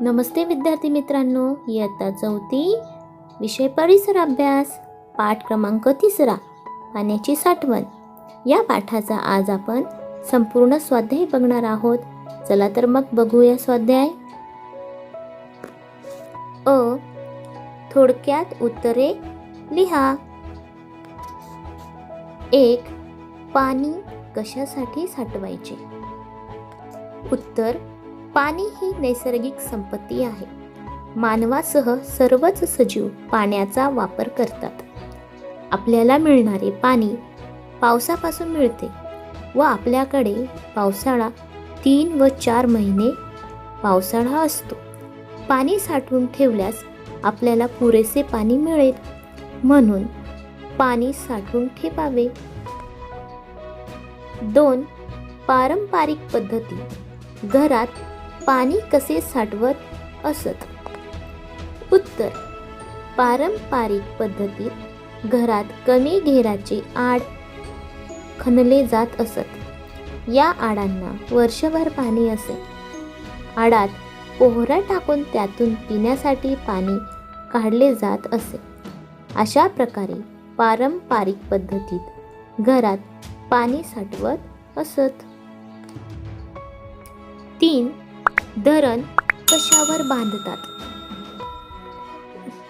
नमस्ते विद्यार्थी मित्रांनो इयत्ता चौथी विषय परिसर अभ्यास पाठ क्रमांक तिसरा पाण्याची साठवण. या पाठाचा आज आपण संपूर्ण स्वाध्याय बघणार आहोत. चला तर मग बघूया स्वाध्याय. अ. थोडक्यात उत्तरे लिहा. एक. पाणी कशासाठी साठवायचे? उत्तर पाणी ही नैसर्गिक संपत्ती आहे. मानवासह सर्वच सजीव पाण्याचा वापर करतात. आपल्याला मिळणारे पाणी पावसापासून मिळते व आपल्याकडे पावसाळा तीन व चार महिने पावसाळा असतो. पाणी साठवून ठेवल्यास आपल्याला पुरेसे पाणी मिळेल. म्हणून पाणी साठवून ठेवावे. दोन पारंपरिक पद्धती. घरात पाणी कसे साठवत असत? उत्तर. पारंपरिक पद्धतीत घरात कमी घेराचे आड खणले जात असत. या आडांना वर्षभर पाणी असे. आडात पोहरा टाकून त्यातून पिण्यासाठी पाणी काढले जात असे. अशा प्रकारे पारंपरिक पद्धतीत घरात पाणी साठवत असत. तीन. धरण कशावर बांधतात?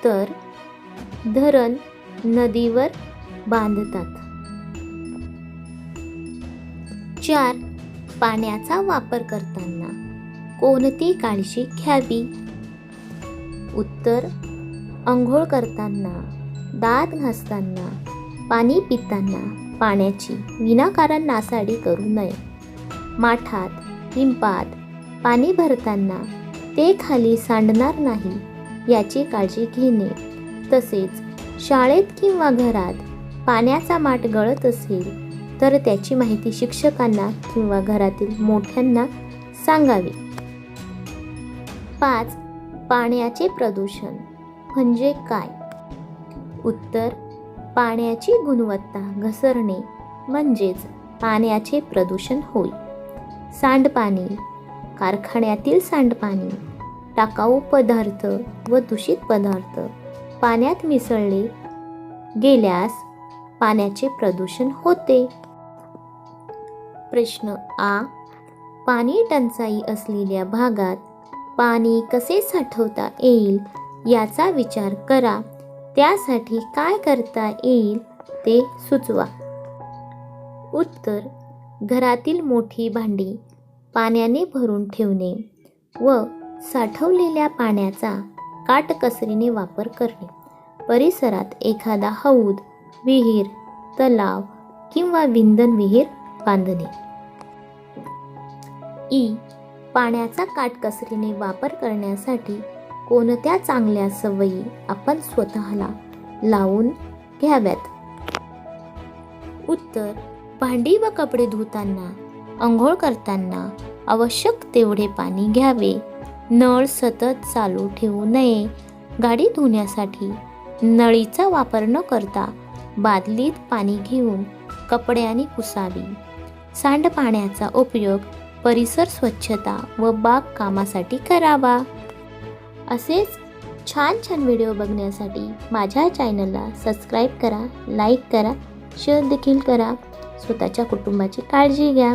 तर धरण नदीवर बांधतात. चार पाण्याचा वापर करताना कोणती काळजी घ्यावी? उत्तर अंघोळ करताना दात घासताना पाणी पिताना पाण्याची विनाकारण नासाडी करू नये. माठात पिंपात पाणी भरताना ते खाली सांडणार नाही याची काळजी घेणे. तसेच शाळेत किंवा घरात पाण्याचा माठ गळत असेल तर त्याची माहिती शिक्षकांना किंवा घरातील मोठ्यांना सांगावी. पाच पाण्याचे प्रदूषण म्हणजे काय? उत्तर पाण्याची गुणवत्ता घसरणे म्हणजेच पाण्याचे प्रदूषण होय. सांडपाणी कारखान्यातील सांडपाणी टाकाऊ पदार्थ व दूषित पदार्थ पाण्यात मिसळले गेल्यास पाण्याचे प्रदूषण होते. प्रश्न आ. पाणी टंचाई असलेल्या भागात पाणी कसे साठवता येईल याचा विचार करा. त्यासाठी काय करता येईल ते सुचवा. उत्तर. घरातील मोठी भांडी पाण्याने भरून ठेवणे व साठवलेल्या पाण्याचा काटकसरीने वापर करणे. परिसरात एखादा हौद विहीर तलाव किंवा विंधन विहीर बांधणे. ई. पाण्याचा काटकसरीने वापर करण्यासाठी कोणत्या चांगल्या सवयी आपण स्वतःला लावून घ्याव्यात? उत्तर. भांडी व कपडे धुताना आंघोळ करताना आवश्यक तेवढे पाणी घ्यावे. नळ सतत चालू ठेवू नये. गाडी धुण्यासाठी नळीचा वापर न करता बादलीत पाणी घेऊन कपड्याने पुसावी. सांडपाण्याचा उपयोग परिसर स्वच्छता व बागकामासाठी करावा. असेच छान छान व्हिडिओ बघण्यासाठी माझ्या चॅनलला सबस्क्राईब करा लाईक करा शेअर देखील करा. स्वतःच्या कुटुंबाची काळजी घ्या.